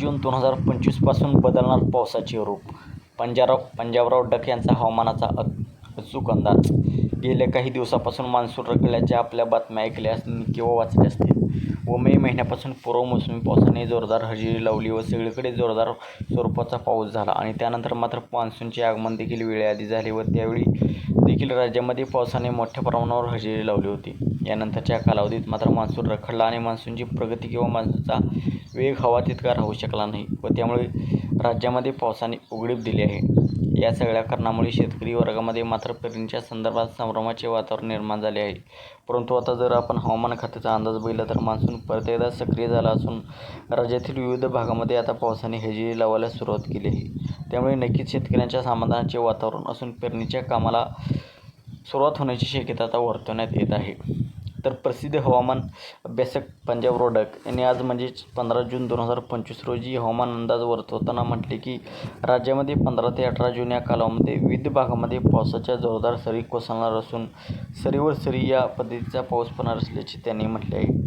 जून दोन हजार पंचवीसपासून बदलणार पावसाचे रूप. पंजाराव पंजाबराव डक यांचा हवामानाचा अचूक अंदाज गेल्या काही दिवसापासून मान्सून रखडल्याच्या आपल्या बातम्या ऐकल्या असतील किंवा वाचल्या असतील व मे महिन्यापासून पूर्व मोसमी पावसाने जोरदार हजेरी लावली व सगळीकडे जोरदार स्वरूपाचा पाऊस झाला आणि त्यानंतर मात्र मान्सूनचे आगमन देखील वेळेआधी झाले व त्यावेळी देखील राज्यामध्ये पावसाने मोठ्या प्रमाणावर हजेरी लावली होती. यानंतरच्या कालावधीत मात्र मान्सून रखडला आणि मान्सूनची प्रगती किंवा मान्सूनचा वेग हवा तितका राहू शकला नाही व त्यामुळे राज्यामध्ये पावसाने उघडीप दिली आहे. या सगळ्या कारणामुळे शेतकरी वर्गामध्ये मात्र पेरणीच्या संदर्भात संभ्रमाचे वातावरण निर्माण झाले आहे. परंतु आता जर आपण हवामान खात्याचा अंदाज बघितला तर मान्सून परत एकदा सक्रिय झाला असून राज्यातील विविध भागामध्ये आता पावसाने हजेरी लावायला सुरुवात केली आहे. त्यामुळे नक्कीच शेतकऱ्यांच्या समाधानाचे वातावरण असून पेरणीच्या कामाला सुरुवात होण्याची शक्यता आता वर्तवण्यात येत आहे. तर प्रसिद्ध हवामान अभ्यासक पंजाब रोडक यांनी आज म्हणजेच पंधरा जून दोन हजार पंचवीस रोजी हवामान अंदाज वर्तवताना म्हटले की राज्यामध्ये पंधरा ते अठरा जून या कालावधीमध्ये विविध भागामध्ये पावसाच्या जोरदार सरी कोसळणार असून सरीवर सरी या पद्धतीचा पाऊस पडणार असल्याचे त्यांनी म्हटले आहे.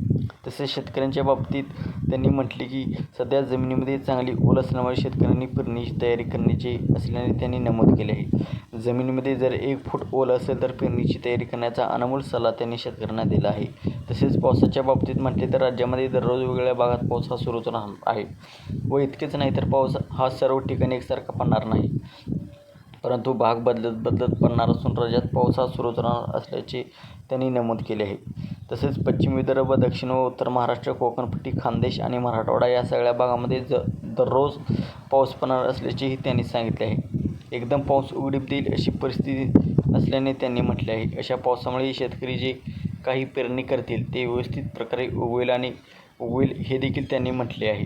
तसेच शेतकऱ्यांच्या बाबतीत त्यांनी म्हटले की सध्या जमिनीमध्ये चांगली ओल असल्यामुळे शेतकऱ्यांनी पेरणीची तयारी करण्याची असल्याने त्यांनी नमूद केले आहे. जमिनीमध्ये जर एक फूट ओल असेल तर पेरणीची तयारी करण्याचा अनमोल सल्ला त्यांनी शेतकऱ्यांना दिला आहे. तसेच पावसाच्या बाबतीत म्हटले तर राज्यामध्ये दररोज वेगवेगळ्या भागात पाऊस हा सुरूच राहणार आहे. व इतकेच नाही तर पाऊस हा सर्व ठिकाणी एकसारखा पडणार नाही. परंतु भाग बदलत बदलत पडणार असून राज्यात पाऊस हा सुरूच राहणार असल्याचे त्यांनी नमूद केले आहे. तसेच पश्चिम विदर्भ दक्षिण व उत्तर महाराष्ट्र कोकणपट्टी खानदेश आणि मराठवाडा या सगळ्या भागामध्ये ज दररोज पाऊस पडणार असल्याचेही त्यांनी सांगितले आहे. एकदम पाऊस उघडीप देईल अशी परिस्थिती असल्याने त्यांनी म्हटले आहे. अशा पावसामुळे शेतकरी जे काही पेरणी करतील ते व्यवस्थित प्रकारे उगवेल आणि उगवेल हे देखील त्यांनी म्हटले आहे.